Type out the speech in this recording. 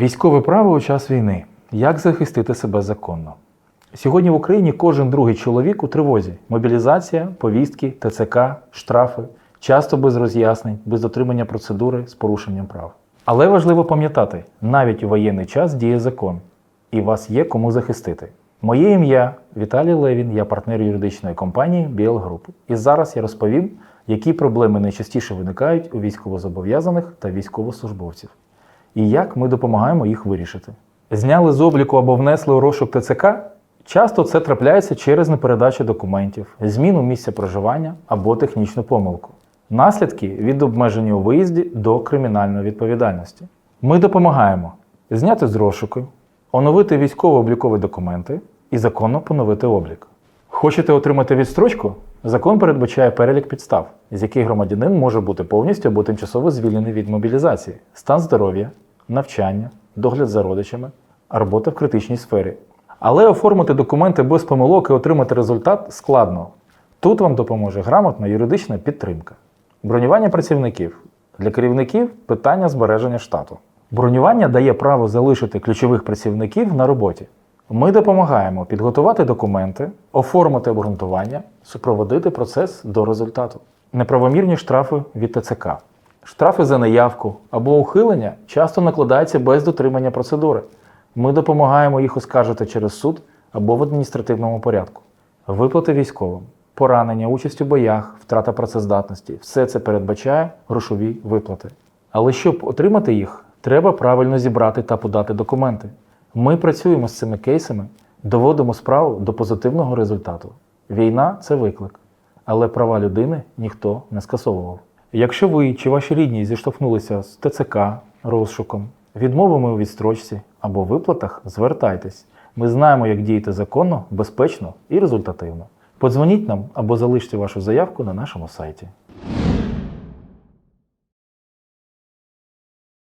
Військове право у час війни. Як захистити себе законно? Сьогодні в Україні кожен другий чоловік у тривозі. Мобілізація, повістки, ТЦК, штрафи, часто без роз'яснень, без дотримання процедури з порушенням прав. Але важливо пам'ятати, навіть у воєнний час діє закон, і вас є кому захистити. Моє ім'я Віталій Левін, я партнер юридичної компанії BL Group. І зараз я розповім, які проблеми найчастіше виникають у військовозобов'язаних та військовослужбовців і як ми допомагаємо їх вирішити. Зняли з обліку або внесли у розшук ТЦК. Часто це трапляється через непередачу документів, зміну місця проживання або технічну помилку. Наслідки від обмеження у виїзді до кримінальної відповідальності. Ми допомагаємо зняти з розшуку, оновити військово-облікові документи і законно поновити облік. Хочете отримати відстрочку? Закон передбачає перелік підстав, з яких громадянин може бути повністю або тимчасово звільнений від мобілізації, стан здоров'я, навчання, догляд за родичами, робота в критичній сфері. Але оформити документи без помилок і отримати результат складно. Тут вам допоможе грамотна юридична підтримка. Бронювання працівників. Для керівників питання збереження штату. Бронювання дає право залишити ключових працівників на роботі. Ми допомагаємо підготувати документи, оформити обґрунтування, супроводити процес до результату. Неправомірні штрафи від ТЦК. Штрафи за неявку або ухилення часто накладаються без дотримання процедури. Ми допомагаємо їх оскаржити через суд або в адміністративному порядку. Виплати військовим, поранення, участь у боях, втрата працездатності все це передбачає грошові виплати. Але щоб отримати їх, треба правильно зібрати та подати документи. Ми працюємо з цими кейсами, доводимо справу до позитивного результату. Війна це виклик, але права людини ніхто не скасовував. Якщо ви чи ваші рідні зіштовхнулися з ТЦК, розшуком, відмовами у відстрочці або виплатах, звертайтесь. Ми знаємо, як діяти законно, безпечно і результативно. Подзвоніть нам або залиште вашу заявку на нашому сайті.